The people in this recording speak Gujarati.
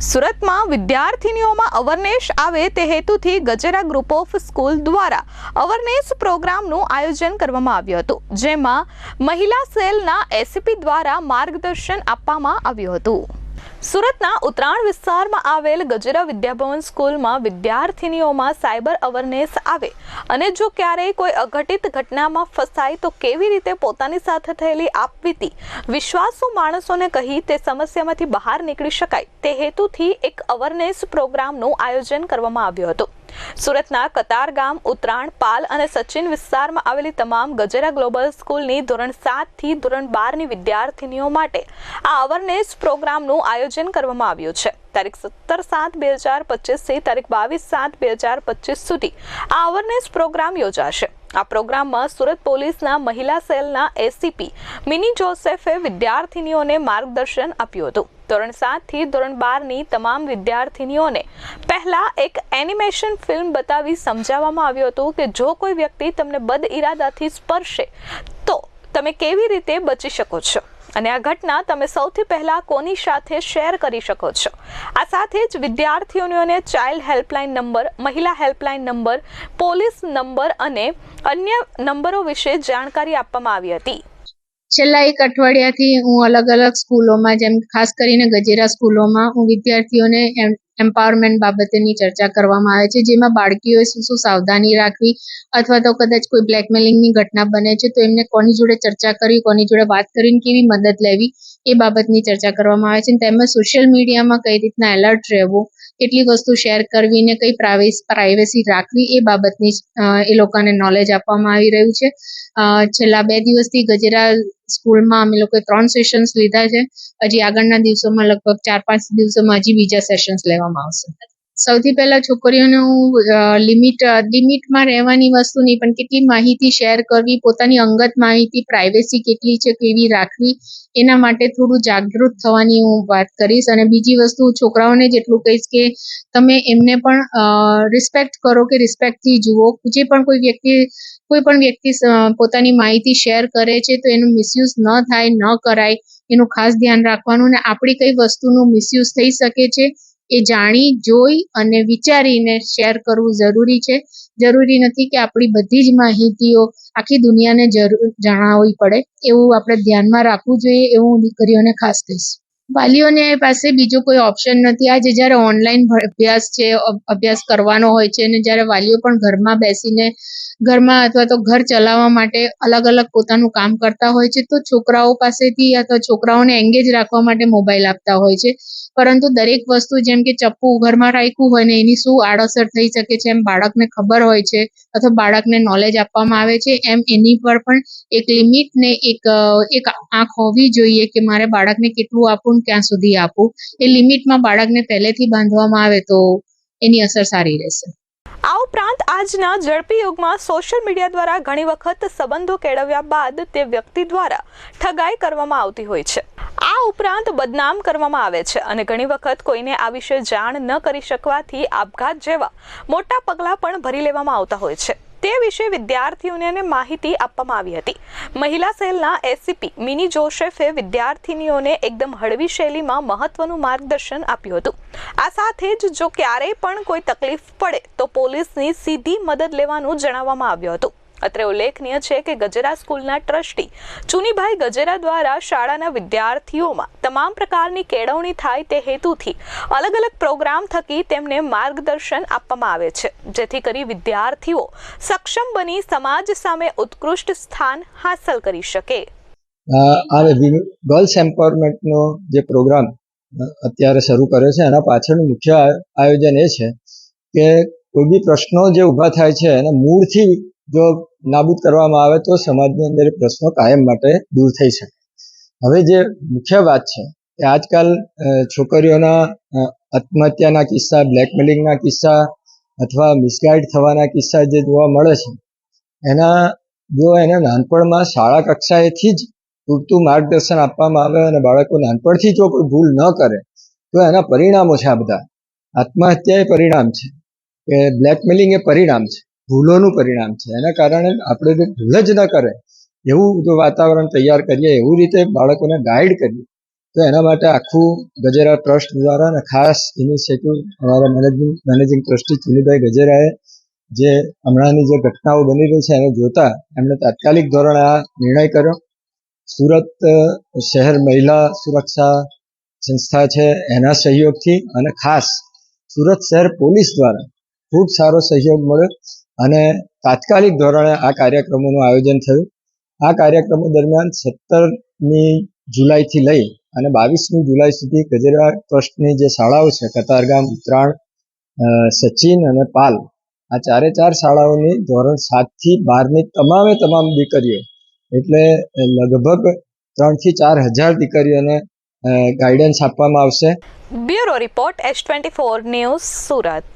સુરતમાં વિદ્યાર્થિનીઓમાં અવરનેશ આવે તે હેતુથી ગજેરા ગ્રુપ ઓફ સ્કૂલ દ્વારા અવરનેસ પ્રોગ્રામનું આયોજન કરવામાં આવ્યું હતું, જેમાં મહિલા સેલના એસીપી દ્વારા માર્ગદર્શન આપવામાં આવ્યું હતું. સુરતના ઉત્તરાયણ વિસ્તારમાં આવેલ ગજેરા વિદ્યાભવન સ્કૂલમાં વિદ્યાર્થિનીઓમાં સાયબર અવેરનેસ આવે અને જો ક્યારેય કોઈ અઘટિત ઘટનામાં ફસાય તો કેવી રીતે પોતાની સાથે થયેલી આપવીતી? વિશ્વાસુ માણસોને કહી તે સમસ્યામાંથી બહાર નીકળી શકાય. તે હેતુથી એક અવેરનેસ પ્રોગ્રામનું આયોજન કરવામાં આવ્યું હતું. સુરતના કતારગામ ઉત્તરાયણ પાલ અને સચિન વિસ્તારમાં આવેલી તમામ ગજેરા ગ્લોબલ સ્કૂલની ધોરણ સાતથી ધોરણ બારની વિદ્યાર્થિનીઓ માટે આ અવરનેસ પ્રોગ્રામનું આયોજન કરવામાં આવ્યું છે. તારીખ સત્તર સાત બે હજાર પચીસથી તારીખ બાવીસ સાત બે હજાર પચીસ સુધી આ અવરનેસ પ્રોગ્રામ યોજાશે. આ પ્રોગ્રામમાં સુરત પોલીસના મહિલા સેલના એસીપી મિની જોસેફે વિદ્યાર્થિનીઓને માર્ગદર્શન આપ્યું હતું. ધોરણ સાતથી ધોરણ બારની તમામ વિદ્યાર્થીનીઓને પહેલા એક એનિમેશન ફિલ્મ બતાવી સમજાવવામાં આવ્યું હતું કે જો કોઈ વ્યક્તિ તમને બદ ઇરાદાથી સ્પર્શે, તો તમે કેવી રીતે બચી શકો છો? અને આ ઘટના તમે સૌથી પહેલા કોની સાથે શેર કરી શકો છો? આ સાથે જ વિદ્યાર્થીઓને ચાઇલ્ડ હેલ્પલાઇન નંબર મહિલા હેલ્પલાઇન નંબર પોલીસ નંબર અને અન્ય નંબરો વિશે જાણકારી આપવામાં આવી હતી. છેલ્લા એક અઠવાડિયાથી હું અલગ અલગ સ્કૂલોમાં, જેમ ખાસ કરીને ગજેરા સ્કૂલોમાં, હું વિદ્યાર્થીઓને એમ્પાવરમેન્ટ બાબતેની ચર્ચા કરવામાં આવે છે, જેમાં બાળકીઓએ શું શું સાવધાની રાખવી અથવા તો કદાચ કોઈ બ્લેકમેલિંગની ઘટના બને છે, તો એમને કોની જોડે ચર્ચા કરવી, કોની જોડે વાત કરીને કેવી મદદ લેવી, એ બાબતની ચર્ચા કરવામાં આવે છે. તેમજ સોશિયલ મીડિયામાં કઈ રીતના એલર્ટ રહેવું, કેટલી વસ્તુ શેર કરવી ને કઈ પ્રાઇવેસી રાખવી, એ બાબતની એ લોકોને નોલેજ આપવામાં આવી રહ્યું છે. છેલ્લા બે દિવસથી ગજેરા સ્કૂલમાં અમે લોકોએ ત્રણ સેશન્સ લીધા છે. હજી આગળના દિવસોમાં લગભગ ચાર પાંચ દિવસોમાં હજી બીજા સેશન્સ લેવામાં આવશે. સૌથી પહેલા છોકરીઓને લિમિટ, લિમિટમાં રહેવાની વસ્તુ નહીં, પણ કેટલી માહિતી શેર કરવી, પોતાની અંગત માહિતી પ્રાઇવેસી કેટલી છે, કેવી રાખવી, એના માટે થોડું જાગૃત થવાની હું વાત કરીશ. અને બીજી વસ્તુ, છોકરાઓને જેટલું કહીશ કે તમે એમને પણ રિસ્પેક્ટ કરો કે રિસ્પેક્ટથી જુઓ. જે પણ કોઈ વ્યક્તિ, કોઈ પણ વ્યક્તિ પોતાની માહિતી શેર કરે છે, તો એનું મિસયુઝ ન થાય, ન કરાય. એનું ખાસ ધ્યાન રાખવાનું અને આપણી કઈ વસ્તુનું મિસયુઝ થઈ શકે છે એ જાણી, જોઈ અને વિચારીને શેર કરવું જરૂરી છે. જરૂરી નથી કે આપણી બધી જ માહિતીઓ આખી દુનિયાને જરૂર જણાવવી પડે. એવું આપણે ધ્યાનમાં રાખવું જોઈએ, એવું હું દીકરીઓને ખાસ કહીશ. વાલીઓને પાસે બીજો કોઈ ઓપ્શન નથી. આજે જ્યારે ઓનલાઈન અભ્યાસ છે અભ્યાસ કરવાનો હોય છે અને જ્યારે વાલીઓ પણ ઘરમાં બેસીને, ઘરમાં અથવા તો ઘર ચલાવવા માટે અલગ અલગ પોતાનું કામ કરતા હોય છે, તો છોકરાઓ પાસેથી અથવા છોકરાઓને એંગેજ રાખવા માટે મોબાઈલ આપતા હોય છે. પરંતુ દરેક વસ્તુ જેમ કે ચપ્પુ ઘરમાં રાખ્યું હોય ને એની શું આડઅસર થઈ શકે છે, એમ બાળકને ખબર હોય છે અથવા બાળકને નોલેજ આપવામાં આવે છે, એમ એની પર પણ એક લિમિટ ને એક એક આંખ હોવી જોઈએ કે મારે બાળકને કેટલું આપવું ને ક્યાં સુધી આપું. એ લિમિટમાં બાળકને પહેલેથી બાંધવામાં આવે તો એની અસર સારી રહેશે. આ ઉપરાંત આજના ઝડપી યુગમાં સોશિયલ મીડિયા દ્વારા ઘણી વખત સંબંધો કેળવ્યા બાદ તે વ્યક્તિ દ્વારા ઠગાઈ કરવામાં આવતી હોય છે. આ ઉપરાંત બદનામ કરવામાં આવે છે અને ઘણી વખત કોઈને આ વિશે જાણ ન કરી શકવાથી આપઘાત જેવા મોટા પગલાં પણ ભરી લેવામાં આવતા હોય છે. તે વિશે વિદ્યાર્થીઓને માહિતી આપવામાં આવી હતી. મહિલા સેલના એસીપી મિની જોસેફે વિદ્યાર્થીનીઓને એકદમ હળવી શૈલીમાં મહત્વનું માર્ગદર્શન આપ્યું હતું. આ સાથે જ જો ક્યારેય પણ કોઈ તકલીફ પડે તો પોલીસની સીધી મદદ લેવાનું જણાવવામાં આવ્યું હતું. અત્રે ઉલ્લેખનીય છે કે ગજેરા સ્કૂલના ટ્રસ્ટી ચુનીભાઈ ગજેરા દ્વારા શાળાના વિદ્યાર્થીઓમાં તમામ પ્રકારની કેળવણી થાય તે હેતુથી અલગ અલગ પ્રોગ્રામ થકી તેમને માર્ગદર્શન આપવામાં આવે છે. જેથી કરી વિદ્યાર્થીઓ સક્ષમ બની સમાજ સામે ઉત્કૃષ્ટ સ્થાન હાંસલ કરી શકે. ગર્લ્સ એમ્પાવરમેન્ટનો જે પ્રોગ્રામ અત્યારે શરૂ કર્યો છે, એના પાછળનું મુખ્ય આયોજન એ છે કે કોઈ બી પ્રશ્નો જે ઊભા થાય છે, એને મૂળથી જો નાબૂદ કરવામાં આવે તો સમાજની અંદર પ્રશ્નો કાયમ માટે દૂર થઈ શકે. હવે જે મુખ્ય વાત છે કે આજકાલ છોકરીઓના આત્મહત્યાના કિસ્સા, બ્લેકમેલિંગના કિસ્સા અથવા મિસગાઈડ થવાના કિસ્સા જે જોવા મળે છે, એના, જો એને નાનપણમાં શાળા કક્ષાએથી જ પૂરતું માર્ગદર્શન આપવામાં આવે અને બાળકો નાનપણથી જો કોઈ ભૂલ ન કરે, તો એના પરિણામો છે આ બધા. આત્મહત્યા એ પરિણામ છે. કે બ્લેકમેલિંગ એ પરિણામ છે. ભૂલોનું પરિણામ છે. એના કારણે આપણે ભૂલ જ ન કરે, એવું જો વાતાવરણ તૈયાર કરીએ, એવું રીતે બાળકોને ગાઈડ કરીએ, તો એના માટે આખું ગજેરા ટ્રસ્ટ દ્વારા અને ખાસ ઇનિશિયેટિવ અમારા મેનેજિંગ મેનેજિંગ ટ્રસ્ટી ચુનીભાઈ ગજેરાએ જે હમણાંની જે ઘટનાઓ બની રહી છે, એને જોતા એમણે તાત્કાલિક ધોરણે આ નિર્ણય કર્યો. સુરત શહેર મહિલા સુરક્ષા સંસ્થા છે, એના સહયોગથી અને ખાસ સુરત શહેર પોલીસ દ્વારા ખૂબ સારો સહયોગ મળ્યો. અને તાત્કાલિક ધોરણે આ કાર્યક્રમોનું આયોજન થયું. આ કાર્યક્રમો દરમિયાન સત્તરમી જુલાઈથી લઈ અને બાવીસમી જુલાઈ સુધી ગજેરા ટ્રસ્ટની જે શાળાઓ છે, કતારગામ, ઉત્તરાયણ સચિન અને પાલ, આ ચારે ચાર શાળાઓની ધોરણ સાતથી બારની તમામે તમામ દીકરીઓ, એટલે લગભગ ત્રણથી ચાર હજાર દીકરીઓને ગાઈડન્સ આપવામાં આવશે. Bureau report S twenty four news Surat.